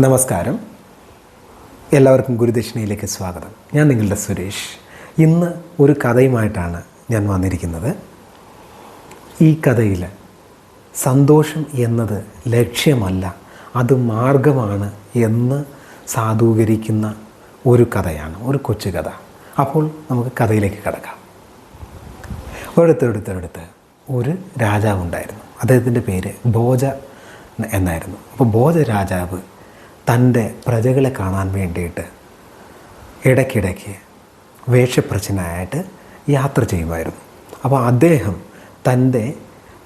നമസ്കാരം. എല്ലാവർക്കും ഗുരുദക്ഷിണയിലേക്ക് സ്വാഗതം. ഞാൻ നിങ്ങളുടെ സുരേഷ്. ഇന്ന് ഒരു കഥയുമായിട്ടാണ് ഞാൻ വന്നിരിക്കുന്നത്. ഈ കഥയിൽ സന്തോഷം എന്നത് ലക്ഷ്യമല്ല അത് മാർഗമാണ് എന്ന് സാധൂകരിക്കുന്ന ഒരു കഥയാണ് ഒരു കൊച്ചു കഥ. അപ്പോൾ നമുക്ക് കഥയിലേക്ക് കിടക്കാം. ഒരിടത്തൊരിടത്തൊരിടത്ത് ഒരു രാജാവുണ്ടായിരുന്നു. അദ്ദേഹത്തിന്റെ പേര് ഭോജ എന്നായിരുന്നു. അപ്പോൾ ഭോജ രാജാവ് തന്റെ പ്രജകളെ കാണാൻ വേണ്ടിയിട്ട് ഇടയ്ക്കിടയ്ക്ക് വേഷപ്രച്ഛനായിട്ട് യാത്ര ചെയ്യുമായിരുന്നു. അപ്പോൾ അദ്ദേഹം തന്റെ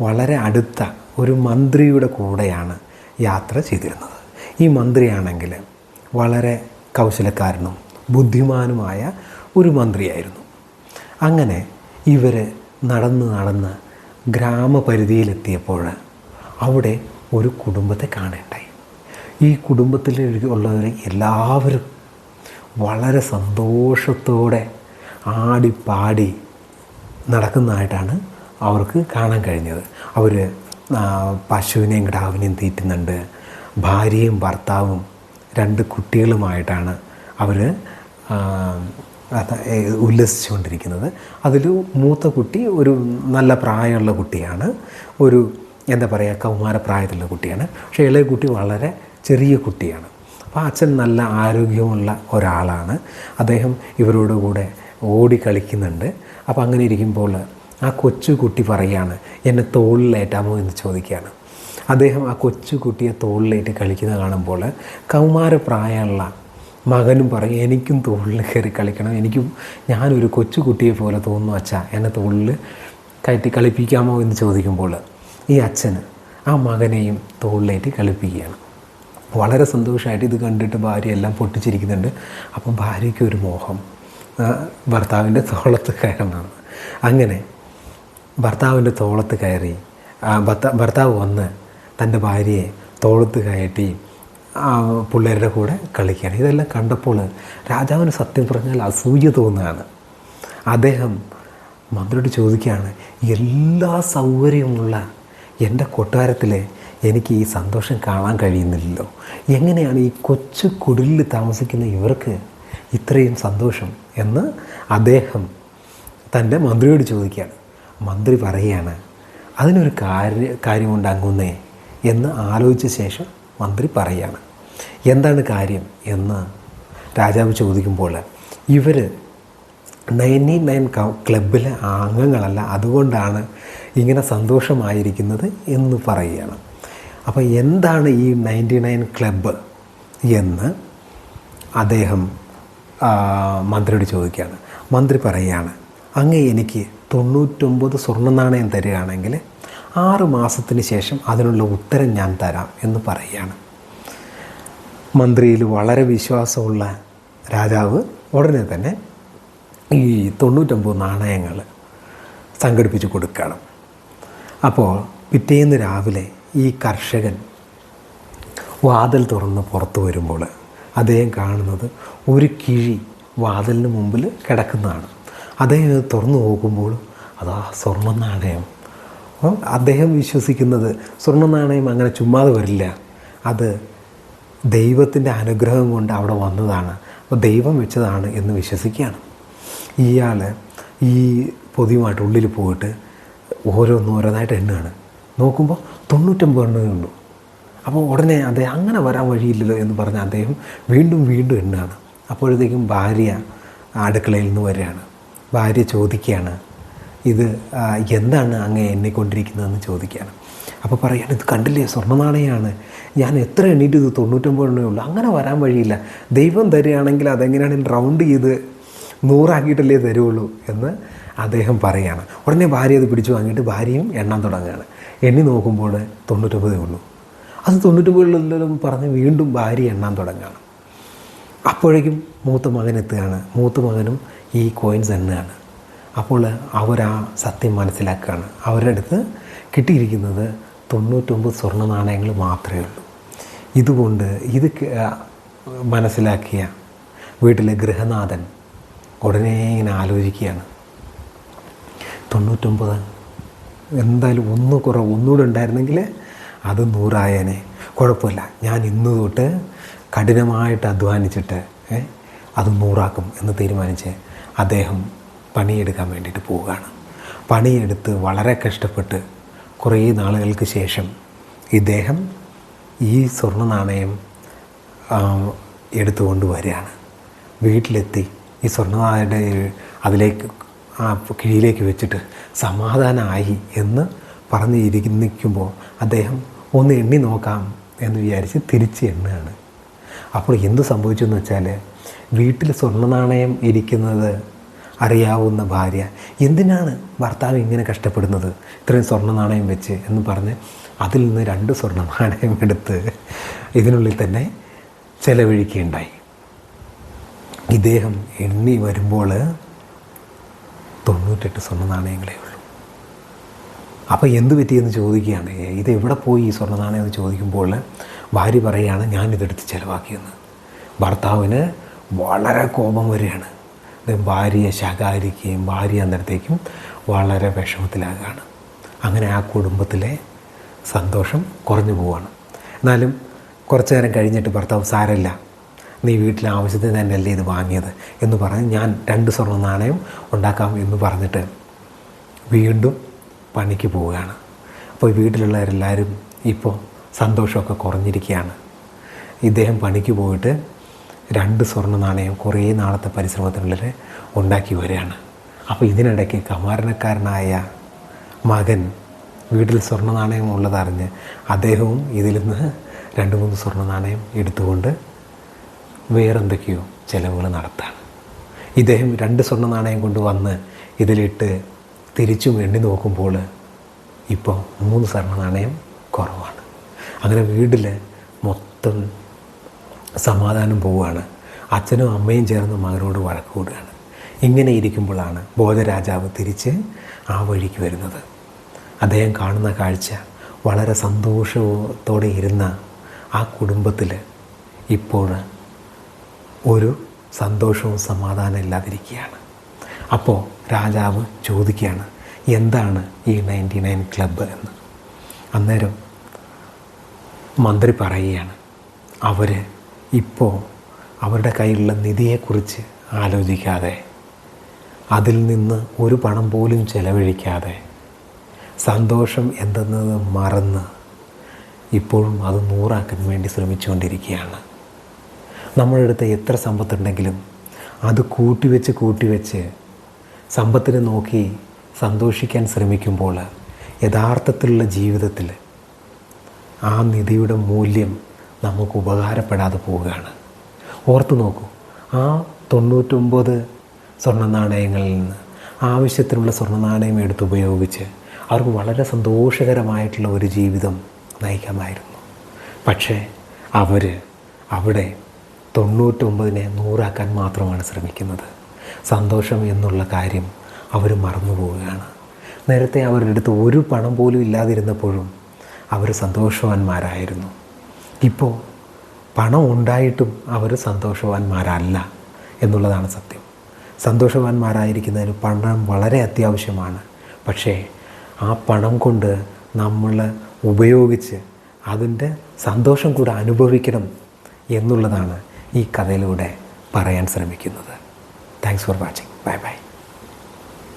വളരെ അടുത്ത ഒരു മന്ത്രിയുടെ കൂടെയാണ് യാത്ര ചെയ്തിരുന്നത്. ഈ മന്ത്രിയാണെങ്കിൽ വളരെ കൗശലക്കാരനും ബുദ്ധിമാനുമായ ഒരു മന്ത്രിയായിരുന്നു. അങ്ങനെ ഇവർ നടന്ന് നടന്ന് ഗ്രാമപരിധിയിലെത്തിയപ്പോൾ അവിടെ ഒരു കുടുംബത്തെ കാണേണ്ടായി. ഈ കുടുംബത്തിൽ ഉള്ളവർ എല്ലാവരും വളരെ സന്തോഷത്തോടെ ആടിപ്പാടി നടക്കുന്നതായിട്ടാണ് അവർക്ക് കാണാൻ കഴിഞ്ഞത്. അവർ പശുവിനെയും കിടാവിനെയും തീറ്റുന്നുണ്ട്. ഭാര്യയും ഭർത്താവും രണ്ട് കുട്ടികളുമായിട്ടാണ് അവർ ഉല്ലസിച്ചുകൊണ്ടിരിക്കുന്നത്. അതിൽ മൂത്ത കുട്ടി ഒരു നല്ല പ്രായമുള്ള കുട്ടിയാണ്. ഒരു എന്താ പറയുക കൗമാരപ്രായത്തിലുള്ള കുട്ടിയാണ്. പക്ഷേ ഇളയ കുട്ടി വളരെ ചെറിയ കുട്ടിയാണ്. അപ്പോൾ അച്ഛൻ നല്ല ആരോഗ്യമുള്ള ഒരാളാണ്. അദ്ദേഹം ഇവരോട് കൂടെ ഓടി കളിക്കുന്നുണ്ട്. അപ്പോൾ അങ്ങനെ ഇരിക്കുമ്പോൾ ആ കൊച്ചു കുട്ടി പറയാണ് എന്നെ തോളിലേറ്റാമോ? എന്ന് ചോദിക്കുകയാണ്. അദ്ദേഹം ആ കൊച്ചു കുട്ടിയെ തോളിലേറ്റ് കളിക്കുന്നത് കാണുമ്പോൾ കൗമാരപ്രായമുള്ള മകനും പറയും എനിക്കും തോളിൽ കയറി കളിക്കണം. എനിക്കും ഞാനൊരു കൊച്ചു കുട്ടിയെ പോലെ തോന്നുന്നു അച്ഛ. എന്നെ തോളിൽ കയറ്റി കളിപ്പിക്കാമോ? എന്ന് ചോദിക്കുമ്പോൾ ഈ അച്ഛന് ആ മകനെയും തോളിലേറ്റ് കളിപ്പിക്കുകയാണ്. വളരെ സന്തോഷമായിട്ട് ഇത് കണ്ടിട്ട് ഭാര്യ എല്ലാം പൊട്ടിച്ചിരിക്കുന്നുണ്ട്. അപ്പം ഭാര്യയ്ക്ക് ഒരു മോഹം ഭർത്താവിന്റെ തോളത്ത് കയറണമെന്ന് അങ്ങനെ ഭർത്താവിന്റെ തോളത്ത് കയറി ഭർത്ത ഭർത്താവ് വന്ന് തന്റെ ഭാര്യയെ തോളത്ത് കയറ്റി പിള്ളേരുടെ കൂടെ കളിക്കുകയാണ്. ഇതെല്ലാം കണ്ടപ്പോൾ രാജാവിന് സത്യം പറഞ്ഞാൽ അസൂയ തോന്നുകയാണ്. അദ്ദേഹം മന്ത്രിയോട് ചോദിക്കുകയാണ് എല്ലാ സൗകര്യമുള്ള എന്റെ കൊട്ടാരത്തിൽ എനിക്ക് ഈ സന്തോഷം കാണാൻ കഴിയുന്നില്ലല്ലോ. എങ്ങനെയാണ് ഈ കൊച്ചു കുടിലിൽ താമസിക്കുന്ന ഇവർക്ക് ഇത്രയും സന്തോഷം എന്ന് അദ്ദേഹം തന്റെ മന്ത്രിയോട് ചോദിക്കുകയാണ്. മന്ത്രി പറയുകയാണ് അതിനൊരു കാര്യ കാര്യമുണ്ട് അങ്ങുന്നേ എന്ന് ആലോചിച്ച ശേഷം മന്ത്രി പറയുകയാണ് എന്താണ് കാര്യം? എന്ന് രാജാവ് ചോദിക്കുമ്പോൾ ഇവർ നയന്റി നയൻ ക്ലബിലെ അംഗങ്ങളല്ല അതുകൊണ്ടാണ് ഇങ്ങനെ സന്തോഷമായിരിക്കുന്നത് എന്ന് പറയുകയാണ്. അപ്പോൾ എന്താണ് ഈ നയന്റി നയൻ ക്ലബ്ബ് എന്ന് അദ്ദേഹം മന്ത്രിയോട് ചോദിക്കുകയാണ്. മന്ത്രി പറയുകയാണ് അങ്ങ് എനിക്ക് തൊണ്ണൂറ്റൊമ്പത് സ്വർണ നാണയം തരികയാണെങ്കിൽ ആറ് മാസത്തിന് ശേഷം അതിനുള്ള ഉത്തരം ഞാൻ തരാം എന്ന് പറയുകയാണ്. മന്ത്രിയിൽ വളരെ വിശ്വാസമുള്ള രാജാവ് ഉടനെ തന്നെ ഈ തൊണ്ണൂറ്റൊമ്പത് നാണയങ്ങൾ സംഘടിപ്പിച്ച് കൊടുക്കണം അപ്പോൾ പിറ്റേന്ന് രാവിലെ ഈ കർഷകൻ വാതിൽ തുറന്ന് പുറത്തു വരുമ്പോൾ അദ്ദേഹം കാണുന്നത് ഒരു കിഴി വാതിലിന് മുമ്പിൽ കിടക്കുന്നതാണ്. അദ്ദേഹം തുറന്നു നോക്കുമ്പോൾ അതാ സ്വർണ നാണയം അദ്ദേഹം വിശ്വസിക്കുന്നത് സ്വർണ നാണയം അങ്ങനെ ചുമ്മാതെ വരില്ല. അത് ദൈവത്തിന്റെ അനുഗ്രഹം കൊണ്ട് അവിടെ വന്നതാണ്. അപ്പോൾ ദൈവം വെച്ചതാണ് എന്ന് വിശ്വസിക്കുകയാണ്. ഇയാൾ ഈ പൊതിയുമായിട്ട് ഉള്ളിൽ പോയിട്ട് ഓരോന്നോരോന്നായിട്ട് എണ്ണുകയാണ്. നോക്കുമ്പോൾ തൊണ്ണൂറ്റൊമ്പത് എണ്ണേ ഉള്ളൂ. അപ്പോൾ ഉടനെ അദ്ദേഹം അങ്ങനെ വരാൻ വഴിയില്ലല്ലോ എന്ന് പറഞ്ഞ് അദ്ദേഹം വീണ്ടും വീണ്ടും എണ്ണാണ് അപ്പോഴത്തേക്കും ഭാര്യ അടുക്കളയിൽ നിന്ന് വരികയാണ്. ഭാര്യ ചോദിക്കുകയാണ് ഇത് എന്താണ് അങ്ങ് എണ്ണിക്കൊണ്ടിരിക്കുന്നതെന്ന് ചോദിക്കുകയാണ്. അപ്പോൾ പറയാൻ ഇത് കണ്ടില്ലേ സ്വർണനാണയാണ്. ഞാൻ എത്ര എണ്ണീറ്റ് ഇത് തൊണ്ണൂറ്റൊമ്പത് എണ്ണേ ഉള്ളൂ. അങ്ങനെ വരാൻ വഴിയില്ല. ദൈവം തരികയാണെങ്കിൽ അതെങ്ങനെയാണെങ്കിൽ റൗണ്ട് ചെയ്ത് നൂറാക്കിയിട്ടല്ലേ തരുള്ളൂ എന്ന് അദ്ദേഹം പറയുകയാണ് ഉടനെ ഭാര്യ അത് പിടിച്ചു വാങ്ങിയിട്ട് ഭാര്യയും എണ്ണാൻ തുടങ്ങുകയാണ്. എണ്ണി നോക്കുമ്പോൾ തൊണ്ണൂറ്റൊമ്പതേ ഉള്ളൂ. അത് തൊണ്ണൂറ്റൊമ്പതിലെല്ലാം പറഞ്ഞ് വീണ്ടും ഭാര്യ എണ്ണാൻ തുടങ്ങുകയാണ്. അപ്പോഴേക്കും മൂത്ത മകൻ എത്തുകയാണ്. മൂത്ത മകനും ഈ കോയിൻസ് എണ്ണുകയാണ്. അപ്പോൾ അവരാ സത്യം മനസ്സിലാക്കുകയാണ്. അവരുടെ അടുത്ത് കിട്ടിയിരിക്കുന്നത് തൊണ്ണൂറ്റൊമ്പത് സ്വർണ നാണയങ്ങൾ മാത്രമേ ഉള്ളൂ. ഇതുകൊണ്ട് ഇത് മനസ്സിലാക്കിയ വീട്ടിലെ ഗൃഹനാഥൻ ഉടനെ ഇങ്ങനെ ആലോചിക്കുകയാണ്. തൊണ്ണൂറ്റൊമ്പത്. എന്തായാലും ഒന്ന് കുറവ് ഒന്നുകൂടെ ഉണ്ടായിരുന്നെങ്കിൽ അത് നൂറായേനെ. കുഴപ്പമില്ല. ഞാൻ ഇന്ന് തൊട്ട് കഠിനമായിട്ട് അധ്വാനിച്ചിട്ട് അത് നൂറാക്കും എന്ന് തീരുമാനിച്ച് അദ്ദേഹം പണിയെടുക്കാൻ വേണ്ടിയിട്ട് പോവുകയാണ്. പണിയെടുത്ത് വളരെ കഷ്ടപ്പെട്ട് കുറേ നാളുകൾക്ക് ശേഷം ഇദ്ദേഹം ഈ സ്വർണ നാണയം എടുത്തുകൊണ്ട് വരികയാണ്. വീട്ടിലെത്തി ഈ സ്വർണനായുടെ അതിലേക്ക് ആ കിഴിയിലേക്ക് വെച്ചിട്ട് സമാധാനമായി എന്ന് പറഞ്ഞ് ഇരിക്കുമ്പോൾ അദ്ദേഹം ഒന്ന് എണ്ണി നോക്കാം എന്ന് വിചാരിച്ച് തിരിച്ച് എണ്ണുകയാണ്. അപ്പോൾ എന്ത് സംഭവിച്ചു എന്ന് വെച്ചാൽ വീട്ടിൽ സ്വർണനാണയം ഇരിക്കുന്നത് അറിയാവുന്ന ഭാര്യ എന്തിനാണ് ഭർത്താവ് ഇങ്ങനെ കഷ്ടപ്പെടുന്നത്? ഇത്രയും സ്വർണനാണയം വെച്ച് എന്ന് പറഞ്ഞ് അതിൽ നിന്ന് രണ്ട് സ്വർണനാണയം എടുത്ത് ഇതിനുള്ളിൽ തന്നെ ചെലവഴിക്കുകയുണ്ടായി. ഇദ്ദേഹം എണ്ണി വരുമ്പോൾ തൊണ്ണൂറ്റെട്ട് സ്വർണ നാണയങ്ങളേ ഉള്ളൂ. അപ്പോൾ എന്ത് പറ്റിയെന്ന് ചോദിക്കുകയാണ്. ഇത് എവിടെ പോയി ഈ സ്വർണ നാണയം എന്ന് ചോദിക്കുമ്പോൾ ഭാര്യ പറയുകയാണ് ഞാനിതെടുത്ത് ചിലവാക്കിയെന്ന്. ഭർത്താവിന് വളരെ കോപം വരികയാണ്. ഭാര്യയെ ശകാരിക്കുകയും ഭാര്യ അന്നേരത്തേക്കും വളരെ വിഷമത്തിലാകുകയാണ്. അങ്ങനെ ആ കുടുംബത്തിലെ സന്തോഷം കുറഞ്ഞു പോവുകയാണ്. എന്നാലും കുറച്ചു നേരം കഴിഞ്ഞിട്ട് ഭർത്താവ് സാരമില്ല നീ വീട്ടിലെ ആവശ്യത്തിന് തന്നെയല്ലേ ഇത് വാങ്ങിയത് എന്ന് പറഞ്ഞ് ഞാൻ രണ്ട് സ്വർണ നാണയം ഉണ്ടാക്കാം എന്ന് പറഞ്ഞിട്ട് വീണ്ടും പണിക്ക് പോവുകയാണ്. അപ്പോൾ വീട്ടിലുള്ളവരെല്ലാവരും ഇപ്പോൾ സന്തോഷമൊക്കെ കുറഞ്ഞിരിക്കുകയാണ്. ഇദ്ദേഹം പണിക്ക് പോയിട്ട് രണ്ട് സ്വർണ നാണയം കുറേ നാളത്തെ പരിശ്രമത്തിനുള്ളിൽ ഉണ്ടാക്കി വരികയാണ്. അപ്പോൾ ഇതിനിടയ്ക്ക് കമാരണക്കാരനായ മകൻ വീട്ടിൽ സ്വർണ നാണയം ഉള്ളതറിഞ്ഞ് അദ്ദേഹവും ഇതിൽ നിന്ന് രണ്ട് മൂന്ന് സ്വർണ നാണയം എടുത്തുകൊണ്ട് വേറെന്തൊക്കെയോ ചിലവുകൾ നടത്താണ്. ഇദ്ദേഹം രണ്ട് സ്വർണ നാണയം കൊണ്ട് വന്ന് ഇതിലിട്ട് തിരിച്ചും വേണ്ടി നോക്കുമ്പോൾ ഇപ്പോൾ മൂന്ന് സ്വർണ നാണയം കുറവാണ്. അങ്ങനെ വീട്ടിൽ മൊത്തം സമാധാനം പോവുകയാണ്. അച്ഛനും അമ്മയും ചേർന്ന് മകനോട് വഴക്ക് കൂടുകയാണ്. ഇങ്ങനെ ഇരിക്കുമ്പോഴാണ് ബോധരാജാവ് തിരിച്ച് ആ വഴിക്ക് വരുന്നത്. അദ്ദേഹം കാണുന്ന കാഴ്ച വളരെ സന്തോഷത്തോടെ ഇരുന്ന ആ കുടുംബത്തിൽ ഇപ്പോൾ ഒരു സന്തോഷവും സമാധാനം ഇല്ലാതിരിക്കുകയാണ്. അപ്പോൾ രാജാവ് ചോദിക്കുകയാണ് എന്താണ് ഈ നയന്റി നയൻ ക്ലബ്ബ് എന്ന്? അന്നേരം മന്ത്രി പറയുകയാണ് അവർ ഇപ്പോൾ അവരുടെ കയ്യിലുള്ള നിധിയെക്കുറിച്ച് ആലോചിക്കാതെ അതിൽ നിന്ന് ഒരു പണം പോലും ചെലവഴിക്കാതെ സന്തോഷം എന്തെന്നത് മറന്ന് ഇപ്പോഴും അത് നൂറാക്കാൻ വേണ്ടി ശ്രമിച്ചുകൊണ്ടിരിക്കുകയാണ്. നമ്മുടെ അടുത്ത് എത്ര സമ്പത്തുണ്ടെങ്കിലും അത് കൂട്ടിവെച്ച് കൂട്ടിവെച്ച് സമ്പത്തിനെ നോക്കി സന്തോഷിക്കാൻ ശ്രമിക്കുമ്പോൾ യഥാർത്ഥത്തിലുള്ള ജീവിതത്തിൽ ആ നിധിയുടെ മൂല്യം നമുക്ക് ഉപകാരപ്പെടാതെ പോവുകയാണ്. ഓർത്തു നോക്കൂ ആ തൊണ്ണൂറ്റൊമ്പത് സ്വർണ നാണയങ്ങളിൽ നിന്ന് ആവശ്യത്തിനുള്ള സ്വർണ നാണയം എടുത്ത് ഉപയോഗിച്ച് അവർക്ക് വളരെ സന്തോഷകരമായിട്ടുള്ള ഒരു ജീവിതം നയിക്കാമായിരുന്നു. പക്ഷേ അവർ അവിടെ തൊണ്ണൂറ്റൊമ്പതിനെ നൂറാക്കാൻ മാത്രമാണ് ശ്രമിക്കുന്നത്. സന്തോഷം എന്നുള്ള കാര്യം അവർ മറന്നു പോവുകയാണ്. നേരത്തെ അവരുടെ അടുത്ത് ഒരു പണം പോലും ഇല്ലാതിരുന്നപ്പോഴും അവർ സന്തോഷവാന്മാരായിരുന്നു. ഇപ്പോൾ പണം ഉണ്ടായിട്ടും അവർ സന്തോഷവാന്മാരല്ല എന്നുള്ളതാണ് സത്യം. സന്തോഷവാന്മാരായിരിക്കുന്നതിന് പണം വളരെ അത്യാവശ്യമാണ്. പക്ഷേ ആ പണം കൊണ്ട് നമ്മൾ ഉപയോഗിച്ച് അതിന്റെ സന്തോഷം കൂടെ അനുഭവിക്കണം എന്നുള്ളതാണ് ഈ കഥയിലൂടെ പറയാൻ ശ്രമിക്കുന്നത്. Thanks for watching bye bye